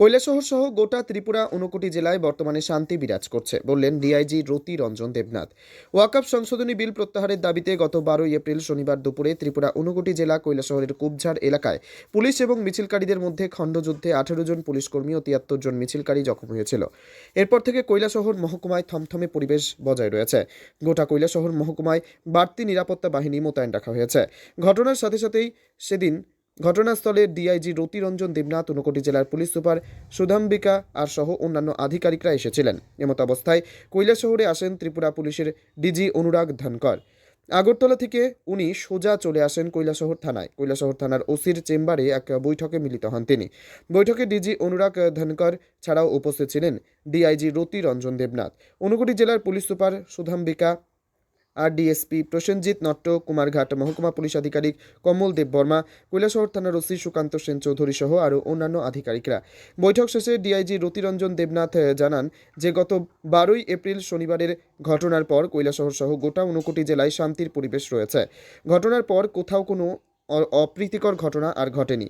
কৈলাসহর সহ গোটা ত্রিপুরা ঊনকোটি জেলায় বর্তমানে শান্তি বিরাজ করছে, বললেন ডিআইজি রতি রঞ্জন দেবনাথ। ওয়াকআপ সংশোধনী বিল প্রত্যাহারের দাবিতে গত বারোই এপ্রিল শনিবার দুপুরে ত্রিপুরা ঊনকোটি জেলা কৈলাসহরের কুবঝাড় এলাকায় পুলিশ এবং মিছিলকারীদের মধ্যে খণ্ডযুদ্ধে আঠেরো জন পুলিশ কর্মী ও তিয়াত্তর জন মিছিলকারী জখম হয়েছিল। এরপর থেকে কৈলাসহর মহকুমায় থমথমে পরিবেশ বজায় রয়েছে। গোটা কৈলাসহর মহকুমায় বাড়তি নিরাপত্তা বাহিনী মোতায়েন রাখা হয়েছে। ঘটনার সাথে সাথেই সেদিন ঘটনাস্থলে ডিআইজি রতিরঞ্জন দেবনাথ, ঊনকোটি জেলার পুলিশ সুপার সুধাম্বিকা আর সহ অন্যান্য আধিকারিকরা এসেছিলেন। এমত অবস্থায় কৈলাসহরে আসেন ত্রিপুরা পুলিশের ডিজি অনুরাগ ধনকর। আগরতলা থেকে উনি সোজা চলে আসেন কৈলাসহর থানায়। কৈলাসহর থানার ওসির চেম্বারে এক বৈঠকে মিলিত হন তিনি। বৈঠকে ডিজি অনুরাগ ধনকর ছাড়াও উপস্থিত ছিলেন ডিআইজি রতি রঞ্জন দেবনাথ। ঊনকোটি জেলার পুলিশ সুপার সুধাম্বিকা আর ডিএসপি প্রসেনজিৎ নট্ট কুমারঘাট মহকুমা পুলিশ আধিকারিক কমল দেব বর্মা, কৈলাসহর থানার ওসি সুকান্ত সেন চৌধুরী সহ আরও অন্যান্য আধিকারিকরা। বৈঠক শেষে ডিআইজি রতিরঞ্জন দেবনাথ জানান যে, গত বারোই এপ্রিল শনিবারের ঘটনার পর কৈলাসহর সহ গোটা ঊনকোটি জেলায় শান্তির পরিবেশ রয়েছে। ঘটনার পর কোথাও কোনো অপ্রীতিকর ঘটনা আর ঘটেনি।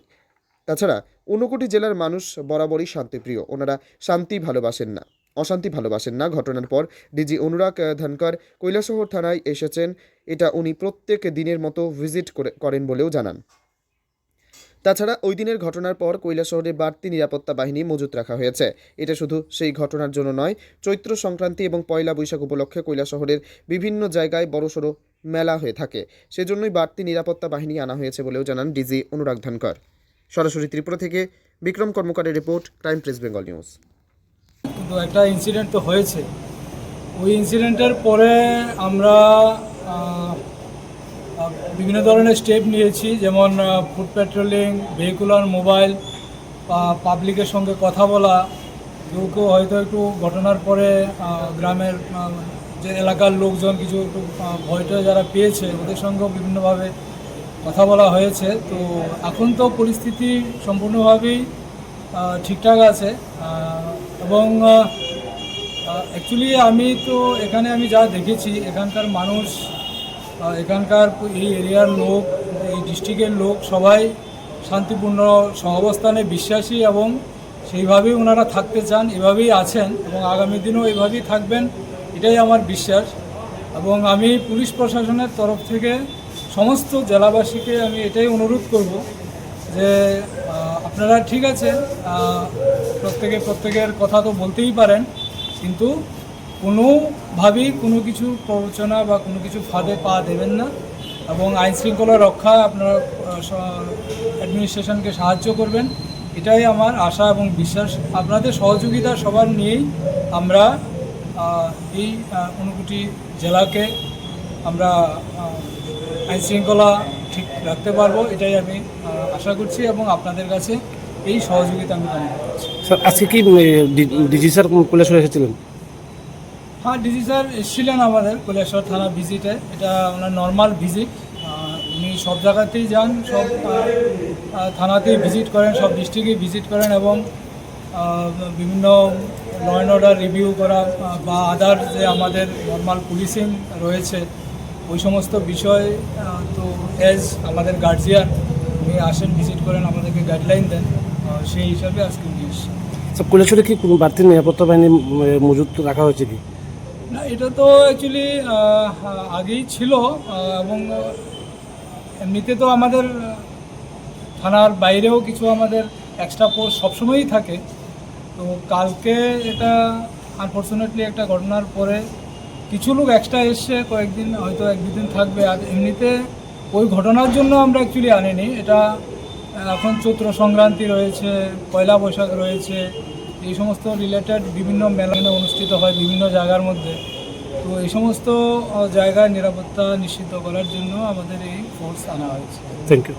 তাছাড়া ঊনকোটি জেলার মানুষ বরাবরই শান্তিপ্রিয়, ওনারা শান্তি ভালোবাসেন না। অশান্তি ভালোবাসেন না। ঘটনার পর ডিজি অনুরাগ ধনকর কৈলাসহর থানায় এসেছেন। এটা উনি প্রত্যেক দিনের মতো ভিজিট করে করেন বলেও জানান। তাছাড়া ওই দিনের ঘটনার পর কৈলাসহরে বাড়তি নিরাপত্তা বাহিনী মজুত রাখা হয়েছে। এটা শুধু সেই ঘটনার জন্য নয়, চৈত্র সংক্রান্তি এবং পয়লা বৈশাখ উপলক্ষে কৈলাসহরের বিভিন্ন জায়গায় বড়সড় মেলা হয়ে থাকে। সেজন্যই বাড়তি নিরাপত্তা বাহিনী আনা হয়েছে বলেও জানান ডিজি অনুরাগ ধনকর। সরাসরি ত্রিপুরা থেকে Bikram কর্মকারের report, crime press, Bengal news. কিন্তু একটা ইনসিডেন্ট তো হয়েছে। ওই ইনসিডেন্টের পরে আমরা বিভিন্ন ধরনের স্টেপ নিয়েছি, যেমন ফুড পেট্রোলিং ভেহিকুলার মোবাইল পাবলিকের সঙ্গে কথা বলা। কেউ কেউ হয়তো একটু ঘটনার পরে গ্রামের যে এলাকার লোকজন কিছু একটু ভয়টা যারা পেয়েছে, ওদের সঙ্গেও বিভিন্নভাবে কথা বলা হয়েছে। তো এখন তো পরিস্থিতি সম্পূর্ণভাবেই ঠিকঠাক আছে। এবং অ্যাকচুয়ালি আমি তো এখানে আমি যা দেখেছি, এখানকার মানুষ এখানকার এই এরিয়ার লোক, এই ডিস্ট্রিক্টের লোক সবাই শান্তিপূর্ণ সহাবস্থানে বিশ্বাসী এবং সেইভাবেই ওনারা থাকতে চান, এভাবেই আছেন এবং আগামী দিনেও এইভাবেই থাকবেন, এটাই আমার বিশ্বাস। এবং আমি পুলিশ প্রশাসনের তরফ থেকে সমস্ত জেলাবাসীকে আমি এটাই অনুরোধ করব যে আপনারা ঠিক আছে প্রত্যেকে প্রত্যেকের কথা তো বলতেই পারেন কিন্তু কোনোভাবেই কোনো কিছু প্ররোচনা বা কোনো কিছু ফাঁদে পা দেবেন না এবং আইন শৃঙ্খলা রক্ষা আপনারা অ্যাডমিনিস্ট্রেশনকে সাহায্য করবেন। এটাই আমার আশা এবং বিশ্বাস। আপনাদের সহযোগিতা সবার নিয়েই আমরা এই আহ, ঊনকোটি জেলাকে আমরা আহ, আইন শৃঙ্খলা ঠিক রাখতে পারব এটাই আমি আশা করছি এবং আপনাদের কাছে এই সহযোগিতা আমি কামনা করছি। স্যার আজকে কি ডিজি স্যার কৈলাসরে এসেছিলেন? হ্যাঁ ডিজি স্যার এসেছিলেন আমাদের কৈলাসর থানা ভিজিটে। এটা ওনার নর্মাল ভিজিট উনি সব জায়গাতেই যান সব থানাতেই ভিজিট করেন সব ডিস্ট্রিক্টে ভিজিট করেন এবং বিভিন্ন ল অ্যান্ড অর্ডার রিভিউ করা বা আদার যে আমাদের নর্মাল পুলিশিং রয়েছে ওই সমস্ত বিষয় তো এজ আমাদের গার্জিয়ান উনি আসেন ভিজিট করেন আমাদেরকে গাইডলাইন দেন। সেই হিসাবে আজকে উনি এসেছেন। স্যার কৈলাসরে কি কোনো বাড়তি নিরাপত্তা বাহিনী মজুত রাখা হয়েছে কি? না এটা তো অ্যাকচুয়ালি আগেই ছিল এবং এমনিতে তো আমাদের থানার বাইরেও কিছু আমাদের এক্সট্রা পোস্ট সবসময়ই থাকে। তো কালকে এটা আনফর্চুনেটলি একটা ঘটনার পরে কিছু লোক এক্সট্রা এসছে কয়েকদিন হয়তো এক দুদিন থাকবে। আর এমনিতে ওই ঘটনার জন্য আমরা অ্যাকচুয়ালি আনিনি। এটা এখন চৈত্র সংক্রান্তি রয়েছে, পয়লা বৈশাখ রয়েছে, এই সমস্ত রিলেটেড বিভিন্ন মেলা অনুষ্ঠিত হয় বিভিন্ন জায়গার মধ্যে। তো এই সমস্ত জায়গায় নিরাপত্তা নিশ্চিত করার জন্য আমাদের এই ফোর্স আনা হয়েছে। Thank you